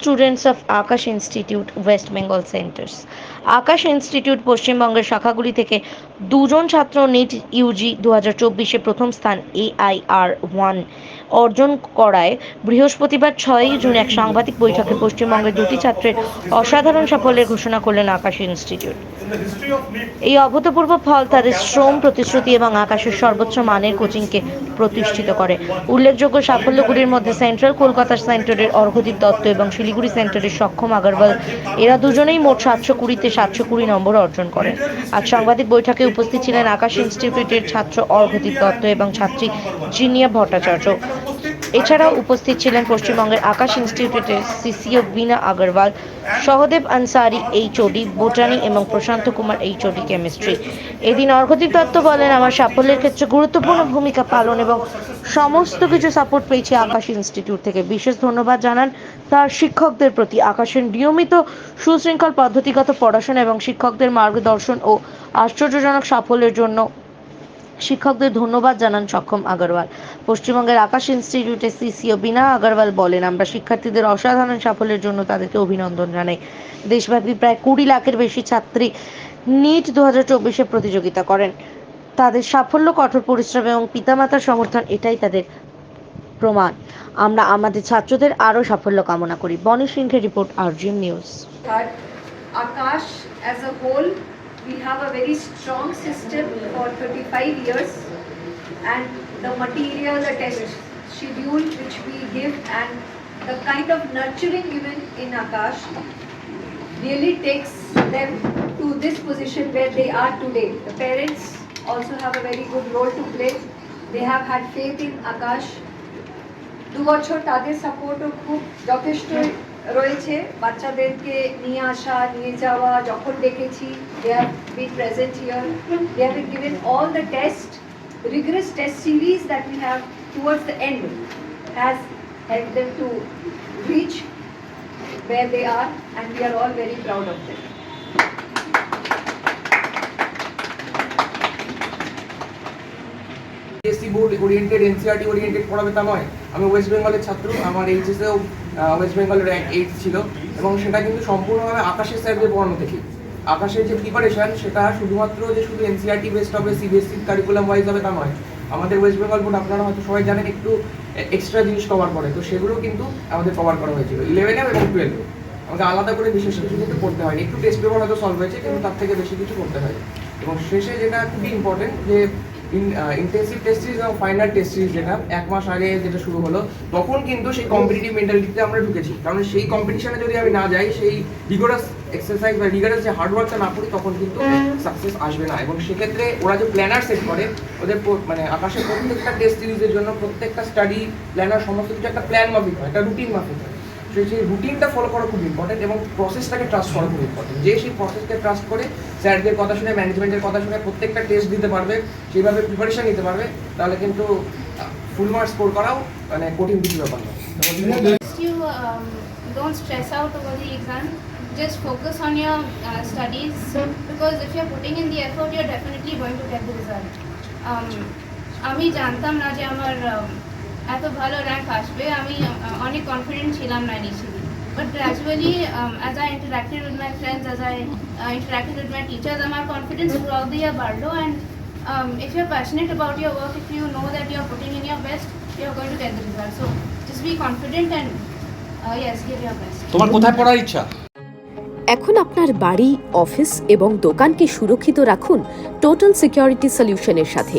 students of Aakash institute west Bengal centres Aakash institute পশ্চিমবঙ্গের শাখাগুলি থেকে দুজন ছাত্র নিট ইউজি দু হাজার চব্বিশে প্রথম স্থান এআইআর ওয়ান অর্জন করায়। বৃহস্পতিবার ছয়ই জুন এক সাংবাদিক বৈঠকে পশ্চিমবঙ্গের দুটি ছাত্রের অসাধারণ সাফল্যের ঘোষণা করলেন আকাশ ইনস্টিটিউট এই অভূতপূর্ব ফল তাদের শ্রম, প্রতিশ্রুতি এবং আকাশের সর্বোচ্চ মানের কোচিংকে প্রতিষ্ঠিত করে। উল্লেখযোগ্য সাফল্যগুলির মধ্যে সেন্ট্রাল কলকাতা সেন্টারের অর্ঘদীপ দত্ত এবং শিলিগুড়ি সেন্টারের সক্ষম আগরওয়াল, এরা দুজনেই মোট সাতশো কুড়িতে সাতশো কুড়ি নম্বর অর্জন করেন। আজ সাংবাদিক বৈঠকে উপস্থিত ছিলেন আকাশ ইনস্টিটিউটের ছাত্র অর্ঘদীপ দত্ত এবং ছাত্রী জিনিয়া ভট্টাচার্য। এছাড়াও উপস্থিত ছিলেন পশ্চিমবঙ্গের আকাশ ইনস্টিটিউটের CCO Bina Agarwal, Sahadev Ansari HOD, botany এবং প্রশান্ত কুমার এইচওডি কেমিস্ট্রি। এদিন অর্ঘদীপ দত্ত বলেন, আমার সাফল্যের ক্ষেত্রে গুরুত্বপূর্ণ ভূমিকা পালন এবং সমস্ত কিছু সাপোর্ট পেয়েছি আকাশ ইনস্টিটিউট থেকে। বিশেষ ধন্যবাদ জানান তার শিক্ষকদের প্রতি। আকাশের নিয়মিত সুশৃঙ্খল, পদ্ধতিগত পড়াশোনা এবং শিক্ষকদের মার্গদর্শন ও আশ্চর্যজনক সাফল্যের জন্য শিক্ষকদের ধন্যবাদ জানান সক্ষম আগরওয়াল। পশ্চিমবঙ্গের আকাশ ইনস্টিটিউটের সিসিও বিনা আগরওয়াল বলেন আমরা শিক্ষার্থীদের অসাধারণ সাফল্যের জন্য তাদেরকে অভিনন্দন জানাই। দেশব্যাপী প্রায় কুড়ি লাখের বেশি ছাত্রী নিট দু হাজার চব্বিশে প্রতিযোগিতা করেন। তাদের সাফল্য কঠোর পরিশ্রম এবং পিতামাতার সমর্থন এটাই তাদের প্রমাণ। আমরা আমাদের ছাত্রদের আরও সাফল্য কামনা করি। বনি সিংহের report RGM news. But Akash as a whole, we have a very strong system for 35 years and the material, the test schedule which we give and the kind of nurturing given in Akash really takes them to this position where they are today. The parents also have a very good role to play. They have had faith in Akash দু বছর তাদের সাপোর্টও খুব যথেষ্ট রয়েছে বাচ্চাদেরকে নিয়ে আসা নিয়ে যাওয়া যখন দেখেছি they have been present here they have been given all the test rigorous test series that we have towards the end has helped them to reach where they are and we are all very proud of them. SC board oriented NCRT oriented পড়াবে তা নয়। আমি West বেঙ্গলের ছাত্র, আমার এইচএসেও west বেঙ্গলের rank eight ছিল এবং সেটা কিন্তু সম্পূর্ণভাবে আকাশের স্যারদের পড়ানো থেকে আকাশের যে প্রিপারেশন সেটা শুধুমাত্র যে শুধু এনসিআরটি বেসড হবে সিবিএসসির কারিকুলাম ওয়াইজ হবে তা নয়। আমাদের ওয়েস্ট বেঙ্গল বোর্ড আপনারা হয়তো সবাই জানেন, একটু এক্সট্রা জিনিস কভার করে। তো সেগুলো কিন্তু আমাদের কভার করা হয়েছিল। ইলেভেনে এবং টুয়েলভে আমাকে আলাদা করে বিশেষ কিছু কিন্তু পড়তে হয়নি। একটু টেস্ট পেপার হয়তো সলভ হয়েছে, কিন্তু তার থেকে বেশি কিছু করতে হয় এবং শেষে যেটা খুবই ইম্পর্টেন্ট যে ইন্টেন্সিভ টেস্ট সিরিজ এবং ফাইনাল টেস্ট সিরিজ যেটা, এক মাস আগে যেটা শুরু হলো, তখন কিন্তু সেই কম্পিটিটিভ মেন্টালিটিতে আমরা ঢুকেছি। কারণ সেই কম্পিটিশনে যদি আমি না যাই, সেই রিগোরাস এক্সারসাইজ বা রিগোরাস যে হার্ডওয়ার্কটা না করি, তখন কিন্তু সাকসেস আসবে না। এবং সেক্ষেত্রে ওরা যে প্ল্যানার সেট করে, ওদের মানে আকাশের প্রত্যেকটা টেস্ট সিরিজের জন্য প্রত্যেকটা স্টাডি প্ল্যানার সমস্ত কিছু একটা প্ল্যান মাফিক হয়, একটা রুটিন মাফিক হয়। সেই রুটিনটা ফলো করা খুব ইম্পর্টেন্ট এবং প্রসেসটাকে ট্রাস্ট করা খুব ইম্পর্টেন্ট যে সেই প্রসেসকে ট্রাস্ট করে স্যারদের কথা শুনে ম্যানেজমেন্টের কথা শুনে প্রত্যেকটা টেস্ট দিতে পারবে সেইভাবে প্রিপারেশন নিতে পারবে তাহলে কিন্তু ফুল মার্কস স্কোর করাও মানে কঠিন কিছু ব্যাপার you um, don't stress out over the exam. Just focus on your uh, studies because if you're putting in the effort, you're definitely going to get the result. Um, আমি জানতাম না যে আমার um, এত ভালো র্যাঙ্ক আসবে আমি অনেক কনফিডেন্ট ছিলাম না initially but gradually as I interacted with my friends as I interacted with my teachers আমার কনফিডেন্স দ্য ইয়ার বাড়লো and um, if you're passionate about your work, if you know that you're putting in your best, you're going to get the result. So just be confident and uh, yes, give your best. তোমার কোথায় পড়ার ইচ্ছা এখন আপনার বাড়ি office এবং দোকানকে সুরক্ষিত রাখুন টোটাল সিকিউরিটি সলিউশনের সাথে